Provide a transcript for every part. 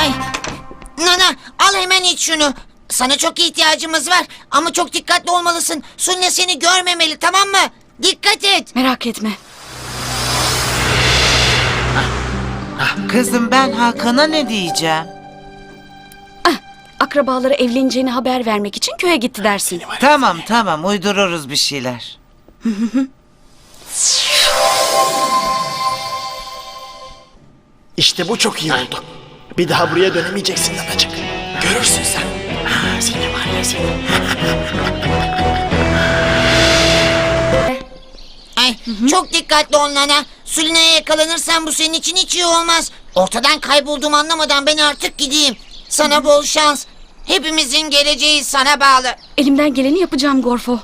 Ay. Nana al hemen iç şunu. Sana çok ihtiyacımız var ama çok dikkatli olmalısın. Sunya seni görmemeli tamam mı? Dikkat et. Merak etme. Kızım ben Hakan'a ne diyeceğim? Akrabaları evleneceğini haber vermek için köye gitti dersin. Tamam tamam uydururuz bir şeyler. İşte bu çok iyi oldu. Bir daha buraya dönemeyeceksin nanacık. Görürsün sen. Ha, seni var ya seni. Ay çok dikkatli ol Nana. Sulina'ya yakalanırsan bu senin için hiç iyi olmaz. Ortadan kaybolduğumu anlamadan ben artık gideyim. Sana bol şans. Hepimizin geleceği sana bağlı. Elimden geleni yapacağım Gorfo.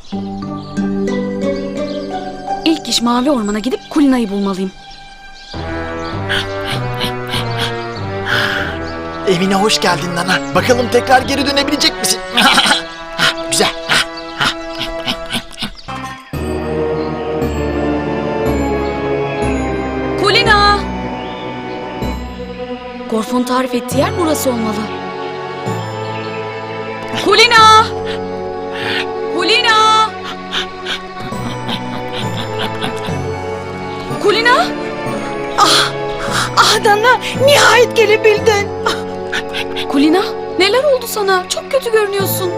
İlk iş Mavi Orman'a gidip Kulina'yı bulmalıyım. Evine hoş geldin nana. Bakalım tekrar geri dönebilecek misin? Ha, Güzel. Ha, Kulina! Gorfo'nun tarif ettiği yer burası olmalı. Kulina! Kulina! Kulina! Ah Nana nihayet gelebildin. Kulina neler oldu sana? Çok kötü görünüyorsun.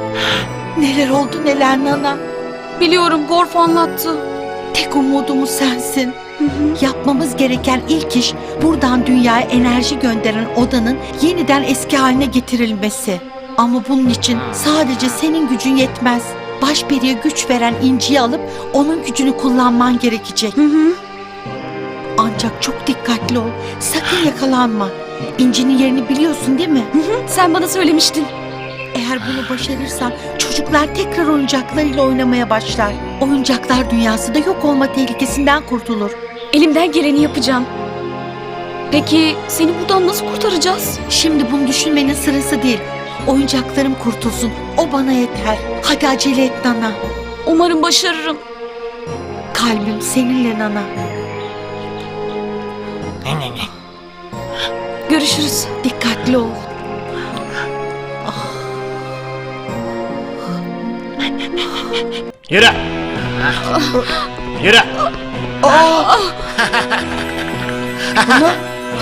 Neler oldu neler Nana. Biliyorum Gorfo anlattı. Tek umudumuz sensin. Yapmamız gereken ilk iş buradan dünyaya enerji gönderen odanın yeniden eski haline getirilmesi. Ama bunun için sadece senin gücün yetmez. Başperiye güç veren inciyi alıp onun gücünü kullanman gerekecek. Hı hı. Ancak çok dikkatli ol. Sakın yakalanma. İncinin yerini biliyorsun değil mi? Hı hı. Sen bana söylemiştin. Eğer bunu başarırsan çocuklar tekrar oyuncaklarıyla oynamaya başlar. Oyuncaklar dünyası da yok olma tehlikesinden kurtulur. Elimden geleni yapacağım. Peki seni buradan nasıl kurtaracağız? Şimdi bunu düşünmenin sırası değil. Oyuncaklarım kurtulsun. O bana yeter. Hadi acele et Nana. Umarım başarırım. Kalbim seninle Nana. Görüşürüz. Dikkatli ol. Yürü. Yürü. Nana,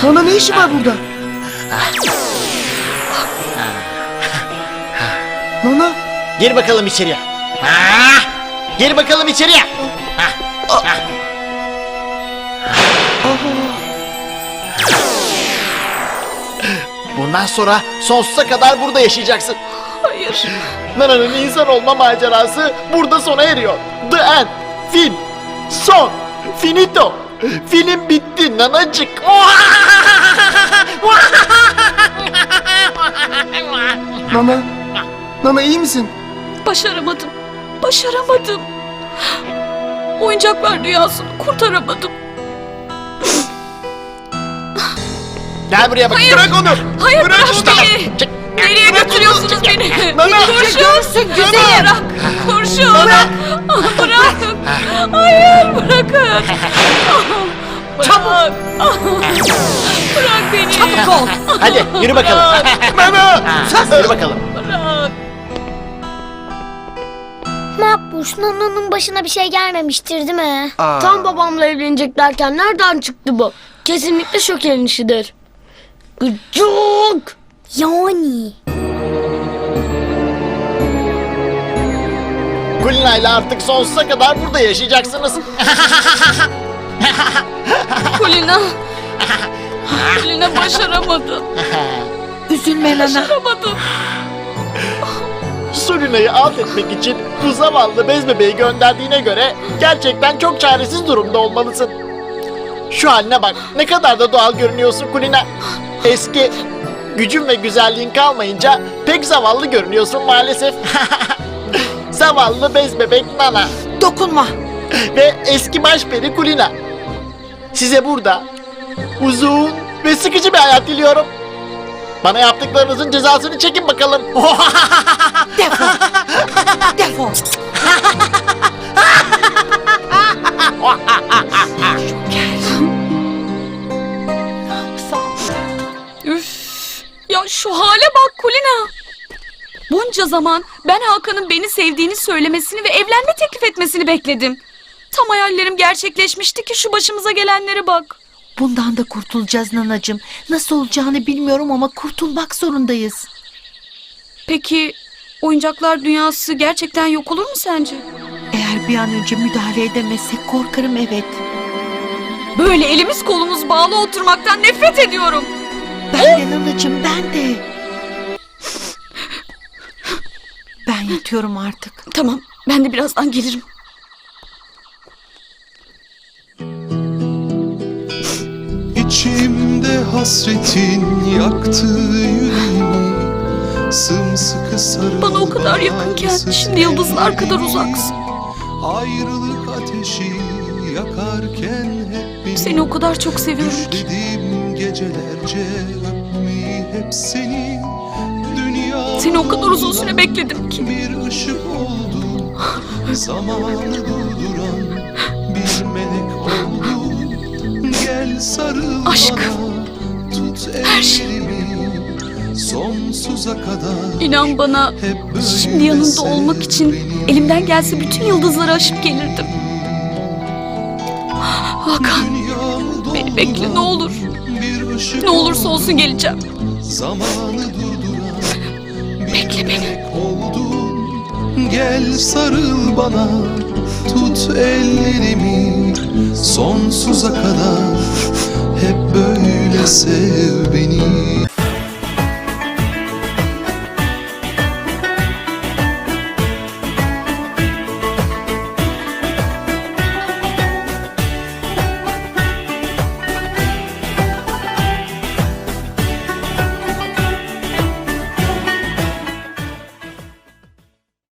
Nana ne işi var burada? Nana, Gir bakalım içeriye. Ha! Gir bakalım içeriye. Bundan sonra sonsuza kadar burada yaşayacaksın. Hayır. Nana'nın insan olma macerası burada sona eriyor. The end. Film. Son. Finito. Film bitti nanacık. Nana, Nana iyi misin? Başaramadım. Başaramadım. Oyuncaklar dünyasını kurtaramadım. Gel buraya bak. Hayır. Bırak onu. Hayır Bırak bırak onu. beni. Çek. Nereye Bırak götürüyorsunuz beni? Nana. Kurşun. Bırak. Kurşun. Bırak. Bırakın. Hayır bırakın. Çabuk. Bırak beni. Çabuk ol. Hadi yürü bakalım. Nana. Yürü bakalım. Bırak. Makbuş, Nana'nın başına bir şey gelmemiştir değil mi? Aa, Tam babamla evleneceklerken nereden çıktı bu? Kesinlikle şokerin işidir. Gıcık! Yani. Kulina ile artık sonsuza kadar burada yaşayacaksınız. Kulina. Kulina başaramadım. Üzülme Nana. Başaramadım. Sulina'yı alt etmek için bu zavallı bez bebeği gönderdiğine göre gerçekten çok çaresiz durumda olmalısın. Şu haline bak ne kadar da doğal görünüyorsun Kulina. Eski gücün ve güzelliğin kalmayınca pek zavallı görünüyorsun maalesef. zavallı bez bebek Nana Dokunma. ve eski başperi Kulina. Size burada uzun ve sıkıcı bir hayat diliyorum. Bana yaptıklarınızın cezasını çekin bakalım. Defol. Defol. Bunca zaman ben Hakan'ın beni sevdiğini söylemesini ve evlenme teklif etmesini bekledim. Tam hayallerim gerçekleşmişti ki şu başımıza gelenlere bak. Bundan da kurtulacağız nanacığım. Nasıl olacağını bilmiyorum ama kurtulmak zorundayız. Peki oyuncaklar dünyası gerçekten yok olur mu sence? Eğer bir an önce müdahale edemezsek korkarım evet. Böyle elimiz kolumuz bağlı oturmaktan nefret ediyorum. Ben de nanacığım ben de. Yatıyorum artık. Tamam ben de birazdan gelirim. İçimde hasretin yaktı yüreğimi Sımsıkı sarıl Bana o kadar yakınken şimdi yıldızlar kadar uzaksın. Ayrılık ateşi yakarken hep beni Seni o kadar çok seviyorum ki. Düşledim gecelerce öpmeyi hep seni Seni o kadar uzun süre bekledim ki. bir ışık oldu Zamanı durduran bir melek oldu Gel sarıl Aşk, bana Tut her şey. ellerimi Sonsuza kadar İnan bana hep böyle şimdi yanında olmak için beni. elimden gelse bütün yıldızları aşıp gelirdim. Hakan beni bekle ne olur. bir ışık Ne olursa olsun geleceğim. Zamanı durduran Bekle oldun Gel sarıl bana. Tut ellerimi. Sonsuza kadar Hep böyle sev beni